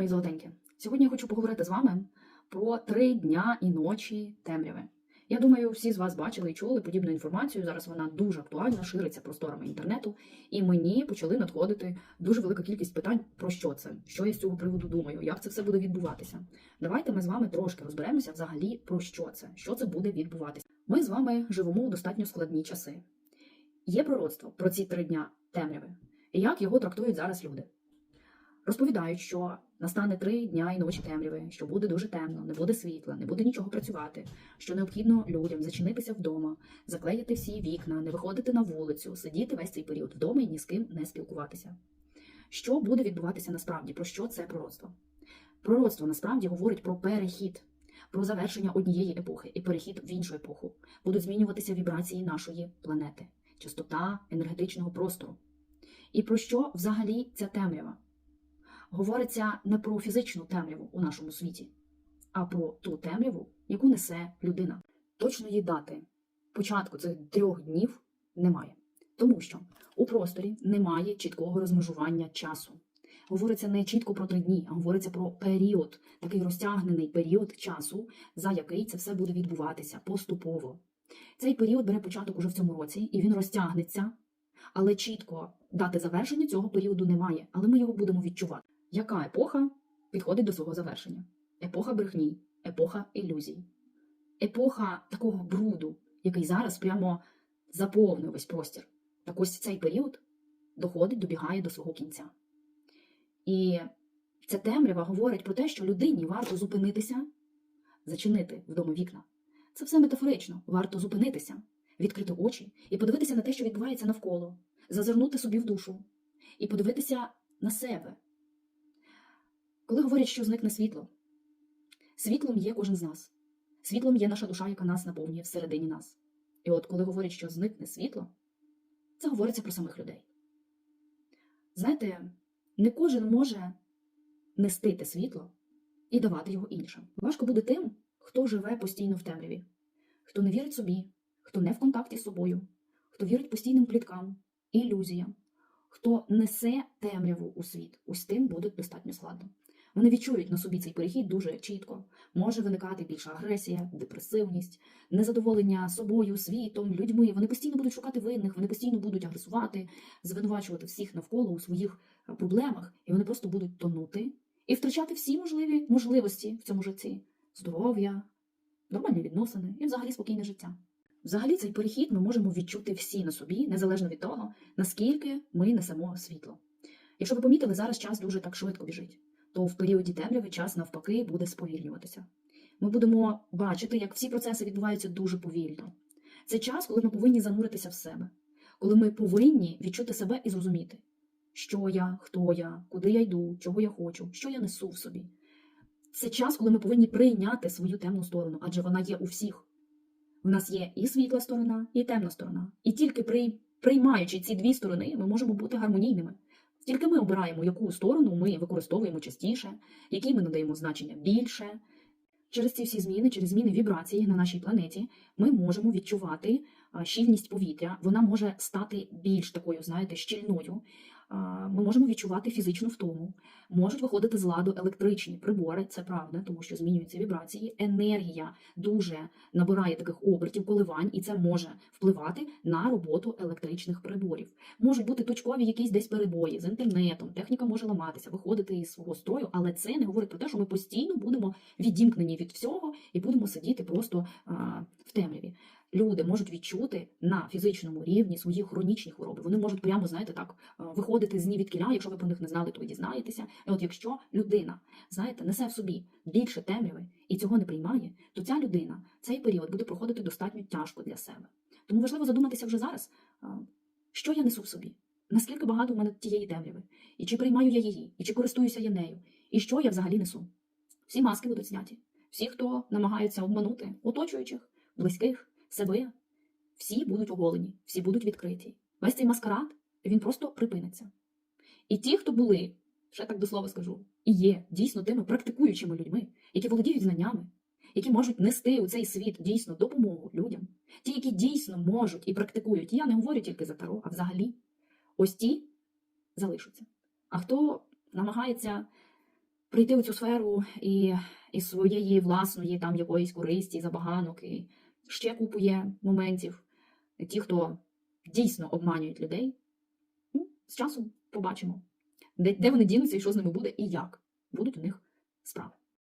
мої золотенькі! Сьогодні я хочу поговорити з вами про три дня і ночі темряви. Я думаю, всі з вас бачили і чули подібну інформацію. Зараз вона дуже актуальна, шириться просторами інтернету, і мені почали надходити дуже велика кількість питань про що це, що я з цього приводу думаю, як це все буде відбуватися. Давайте ми з вами трошки розберемося взагалі про що це, що це буде відбуватися. Ми з вами живемо у достатньо складні часи. Є пророцтво про ці три дня темряви, і як його трактують зараз люди. Розповідають, що настане три дня і ночі темряви, що буде дуже темно, не буде світла, не буде нічого працювати, що необхідно людям зачинитися вдома, заклеїти всі вікна, не виходити на вулицю, сидіти весь цей період вдома і ні з ким не спілкуватися. Що буде відбуватися насправді? Про що це пророцтво? Пророцтво насправді говорить про перехід, про завершення однієї епохи і перехід в іншу епоху. Будуть змінюватися вібрації нашої планети, частота енергетичного простору. І про що взагалі ця темрява? Говориться не про фізичну темряву у нашому світі, а про ту темряву, яку несе людина. Точної дати початку цих трьох днів немає, тому що у просторі немає чіткого розмежування часу. Говориться не чітко про три дні, а говориться про період, такий розтягнений період часу, за який це все буде відбуватися поступово. Цей період бере початок уже в цьому році, і він розтягнеться, але чітко дати завершення цього періоду немає, але ми його будемо відчувати. Яка епоха підходить до свого завершення? Епоха брехні, епоха ілюзій, епоха такого бруду, який зараз прямо заповнив весь простір. Так ось цей період доходить, добігає до свого кінця. І ця темрява говорить про те, що людині варто зупинитися, зачинити вдома вікна. Це все метафорично. Варто зупинитися, відкрити очі і подивитися на те, що відбувається навколо, зазирнути собі в душу і подивитися на себе. Коли говорять, що зникне світло, світлом є кожен з нас. Світлом є наша душа, яка нас наповнює всередині нас. І от коли говорять, що зникне світло, це говориться про самих людей. Знаєте, не кожен може нести те світло і давати його іншим. Важко буде тим, хто живе постійно в темряві, хто не вірить собі, хто не в контакті з собою, хто вірить постійним пліткам, ілюзіям, хто несе темряву у світ. Ось тим буде достатньо складно. Вони відчують на собі цей перехід дуже чітко. Може виникати більша агресія, депресивність, незадоволення собою, світом, людьми. Вони постійно будуть шукати винних, вони постійно будуть агресувати, звинувачувати всіх навколо у своїх е, проблемах, і вони просто будуть тонути і втрачати всі можливі можливості в цьому житті: здоров'я, нормальні відносини і взагалі спокійне життя. Взагалі, цей перехід ми можемо відчути всі на собі, незалежно від того, наскільки ми несемо світло. Якщо ви помітили, зараз час дуже так швидко біжить то в періоді темряви час навпаки буде сповільнюватися. Ми будемо бачити, як всі процеси відбуваються дуже повільно. Це час, коли ми повинні зануритися в себе, коли ми повинні відчути себе і зрозуміти, що я, хто я, куди я йду, чого я хочу, що я несу в собі. Це час, коли ми повинні прийняти свою темну сторону, адже вона є у всіх. В нас є і світла сторона, і темна сторона. І тільки приймаючи ці дві сторони, ми можемо бути гармонійними. Тільки ми обираємо, яку сторону ми використовуємо частіше, якій ми надаємо значення більше. Через ці всі зміни, через зміни вібрацій на нашій планеті, ми можемо відчувати щільність повітря. Вона може стати більш такою, знаєте, щільною ми можемо відчувати фізичну втому, можуть виходити з ладу електричні прибори, це правда, тому що змінюються вібрації. Енергія дуже набирає таких обертів, коливань, і це може впливати на роботу електричних приборів. Можуть бути точкові якісь десь перебої з інтернетом, техніка може ламатися, виходити із свого строю, але це не говорить про те, що ми постійно будемо відімкнені від всього і будемо сидіти просто а, в темряві люди можуть відчути на фізичному рівні свої хронічні хвороби. Вони можуть прямо, знаєте, так е, виходити з ні від кіля, якщо ви про них не знали, то ви дізнаєтеся. І от якщо людина, знаєте, несе в собі більше темряви і цього не приймає, то ця людина цей період буде проходити достатньо тяжко для себе. Тому важливо задуматися вже зараз, е, що я несу в собі. Наскільки багато в мене тієї темряви, і чи приймаю я її, і чи користуюся я нею, і що я взагалі несу? Всі маски будуть зняті. Всі, хто намагається обманути оточуючих, близьких, себе, всі будуть оголені, всі будуть відкриті. Весь цей маскарад він просто припиниться. І ті, хто були, ще так до слова скажу, і є дійсно тими практикуючими людьми, які володіють знаннями, які можуть нести у цей світ дійсно допомогу людям, ті, які дійсно можуть і практикують, я не говорю тільки за таро, а взагалі, ось ті залишаться. А хто намагається прийти у цю сферу і із своєї власної там якоїсь користі, забаганок і ще купує моментів. Ті, хто дійсно обманюють людей, ну, з часом побачимо, де, де вони дінуться і що з ними буде, і як будуть у них справи.